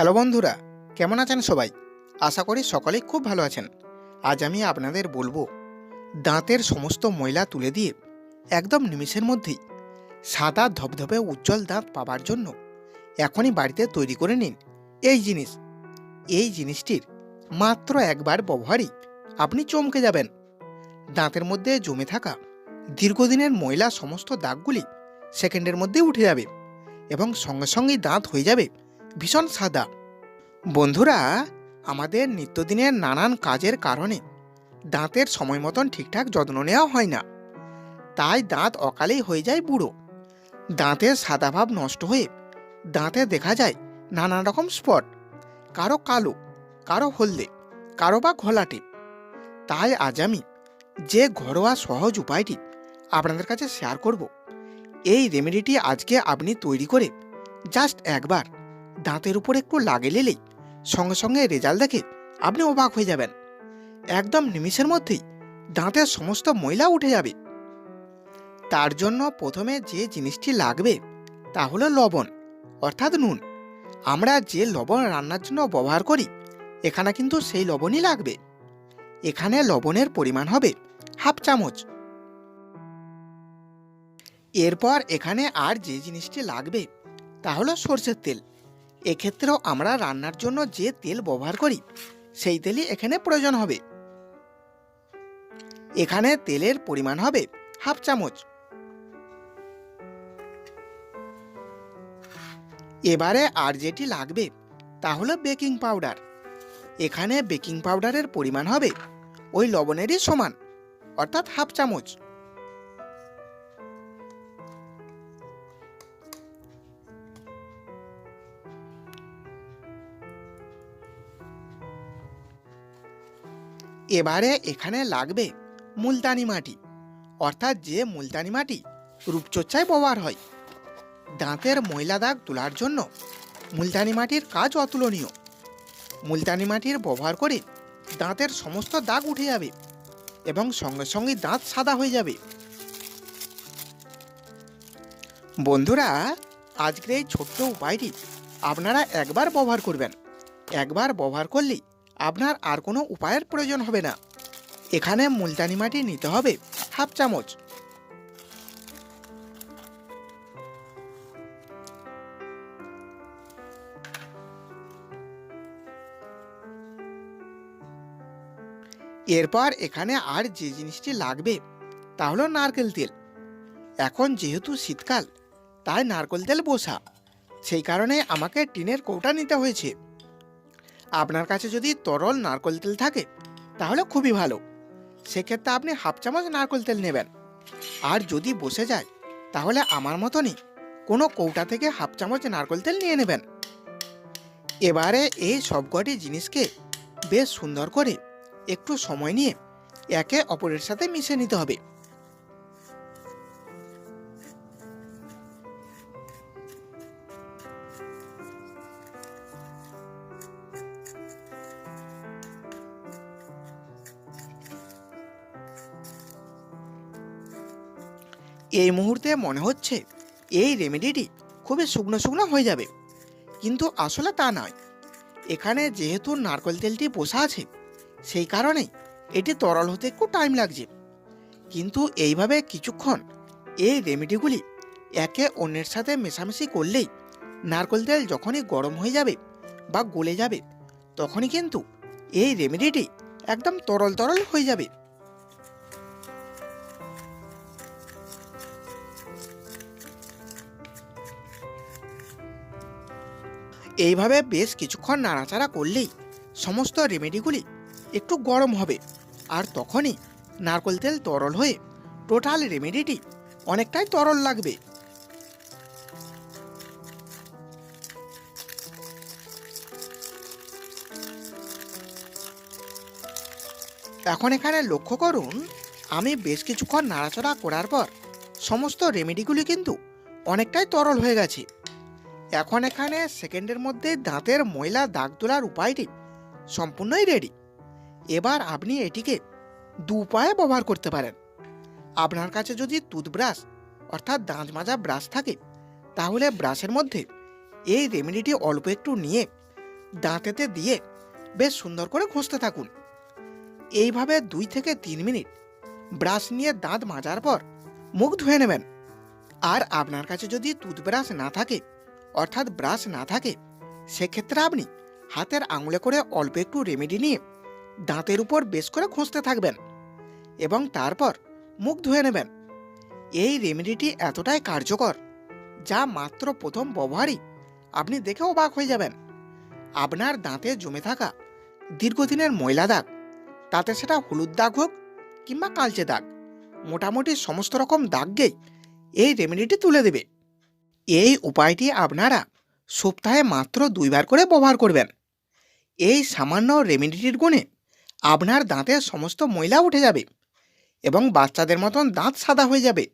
Hello বন্ধুরা, কেমন আছেন সবাই? আশা করি সকলেই খুব ভালো আছেন। আজ আমি আপনাদের বলব, দাঁতের সমস্ত ময়লা তুলে দিয়ে একদম নিমিষের মধ্যেই সাদা ধবধবে উজ্জ্বল দাঁত পাবার জন্য এখনই বাড়িতে তৈরি করে নিন এই জিনিস। এই জিনিসটির মাত্র একবার ব্যবহারই আপনি চমকে যাবেন। দাঁতের মধ্যে জমে থাকা দীর্ঘদিনের ময়লা সমস্ত দাগগুলি সেকেন্ডের মধ্যে উঠে যাবে এবং সঙ্গে সঙ্গেই দাঁত হয়ে যাবে ভীষণ সাদা। বন্ধুরা, আমাদের নিত্যদিনের নানান কাজের কারণে দাঁতের সময় মতন ঠিকঠাক যত্ন নেওয়া হয় না। তাই দাঁত অকালেই হয়ে যায় বুড়ো। দাঁতের সাদা ভাব নষ্ট হয়ে দাঁতে দেখা যায় নানান রকম স্পট। কারও কালো, কারও হলদে, কারও বা ঘোলাটে। তাই আজ আমি যে ঘরোয়া সহজ উপায়টি আপনাদের কাছে শেয়ার করব, এই রেমেডিটি আজকে আপনি তৈরি করে জাস্ট একবার দাঁতের উপর একটু লাগে নিলেই সঙ্গে সঙ্গে রেজাল্ট দেখে আপনি অবাক হয়ে যাবেন। একদম নিমিষের মধ্যেই দাঁতের সমস্ত ময়লা উঠে যাবে। তার জন্য প্রথমে যে জিনিসটি লাগবে তা হলো লবণ, অর্থাৎ নুন। আমরা যে লবণ রান্নার জন্য ব্যবহার করি, এখানে কিন্তু সেই লবণই লাগবে। এখানে লবণের পরিমাণ হবে হাফ চামচ। এরপর এখানে আর যে জিনিসটি লাগবে তা হলো সর্ষের তেল। এক্ষেত্রেও আমরা রান্নার জন্য যে তেল ব্যবহার করি, সেই তেলই এখানে প্রয়োজন হবে। এখানে তেলের পরিমাণ হবে হাফ চামচ। এবারে আর যেটি লাগবে, তা হলো বেকিং পাউডার। এখানে বেকিং পাউডারের পরিমাণ হবে ওই লবণেরই সমান, অর্থাৎ হাফ চামচ। এবারে এখানে লাগবে মুলতানি মাটি। অর্থাৎ যে মুলতানি মাটি রূপচর্চায় ব্যবহার হয়, দাঁতের ময়লা দাগ তোলার জন্য মুলতানি মাটির কাজ অতুলনীয়। মুলতানি মাটির ব্যবহার করে দাঁতের সমস্ত দাগ উঠে যাবে এবং সঙ্গে সঙ্গে দাঁত সাদা হয়ে যাবে। বন্ধুরা, আজকের এই ছোট্ট উপায়টি আপনারা একবার ব্যবহার করবেন। একবার ব্যবহার করলেই আপনার আর কোনো উপায়ের প্রয়োজন হবে না। এখানে মুলতানি মাটি নিতে হবে, হাফ চামচ। এরপর এখানে আর যে জিনিসটি লাগবে, তা হলো নারকেল তেল। এখন যেহেতু শীতকাল, তাই নারকেল তেল বসা। সেই কারণে আমাকে টিনের কৌটা নিতে হয়েছে। আপনার কাছে যদি তরল নারকেল তেল থাকে, তাহলে খুবই ভালো। সেক্ষেত্রে আপনি হাফ চামচ নারকেল তেল নেবেন। আর যদি বসে যায়, তাহলে আমার মতনই কোনো কৌটা থেকে হাফ চামচ নারকেল তেল নিয়ে নেবেন। এবারে এই সবকটি জিনিসকে বেশ সুন্দর করে একটু সময় নিয়ে একে অপরের সাথে মিশে নিতে হবে। এই মুহূর্তে মনে হচ্ছে এই রেমেডিটি খুবই শুকনো শুকনো হয়ে যাবে। কিন্তু আসলে তা নয়। এখানে যেহেতু নারকেল তেলটি বসা আছে, সেই কারণেই এটি তরল হতে একটু টাইম লাগছে। কিন্তু এইভাবে কিছুক্ষণ এই রেমেডিগুলি একে অন্যের সাথে মেশামেশি করলেই নারকেল তেল যখনই গরম হয়ে যাবে বা গলে যাবে, তখনই কিন্তু এই রেমেডিটি একদম তরল তরল হয়ে যাবে। এইভাবে বেশ কিছুক্ষণ নাড়াচাড়া করলেই সমস্ত রেমেডিগুলি একটু গরম হবে আর তখনই নারকেল তেল তরল হয়ে টোটাল রেমেডিটি অনেকটাই তরল লাগবে। এখন এখানে লক্ষ্য করুন, আমি বেশ কিছুক্ষণ নাড়াচাড়া করার পর সমস্ত রেমেডিগুলি কিন্তু অনেকটাই তরল হয়ে গেছে। এখন এখানে সেকেন্ডের মধ্যে দাঁতের ময়লা দাগ তোলার উপায়টি সম্পূর্ণই রেডি এবার আপনি এটিকে দু উপায়ে ব্যবহার করতে পারেন। আপনার কাছে যদি টুথব্রাশ অর্থাৎ দাঁত মাজা ব্রাশ থাকে, তাহলে ব্রাশের মধ্যে এই রেমেডিটি অল্প একটু নিয়ে দাঁতেতে দিয়ে বেশ সুন্দর করে ঘষতে থাকুন। এইভাবে দুই থেকে তিন মিনিট ব্রাশ নিয়ে দাঁত মাজার পর মুখ ধুয়ে নেবেন। আর আপনার কাছে যদি টুথব্রাশ না থাকে অর্থাৎ ব্রাশ না থাকে, সেক্ষেত্রে আপনি হাতের আঙুলে করে অল্প একটু রেমেডি নিয়ে দাঁতের উপর বেশ করে ঘষতে থাকবেন এবং তারপর মুখ ধুয়ে নেবেন। এই রেমেডিটি এতটাই কার্যকর যা মাত্র প্রথম ব্যবহারই আপনি দেখে অবাক হয়ে যাবেন। আপনার দাঁতে জমে থাকা দীর্ঘদিনের ময়লা দাগ, তাতে সেটা হলুদ দাগ হোক কিংবা কালচে দাগ, মোটামুটি সমস্ত রকম দাগকেই এই রেমেডিটি তুলে দেবে। এই উপায়টি আপনারা সপ্তাহে মাত্র দুইবার করে ব্যবহার করবেন। এই সামান্য রেমিডিটির গুণে আপনার দাঁতের সমস্ত ময়লা উঠে যাবে এবং বাচ্চাদের মতন দাঁত সাদা হয়ে যাবে।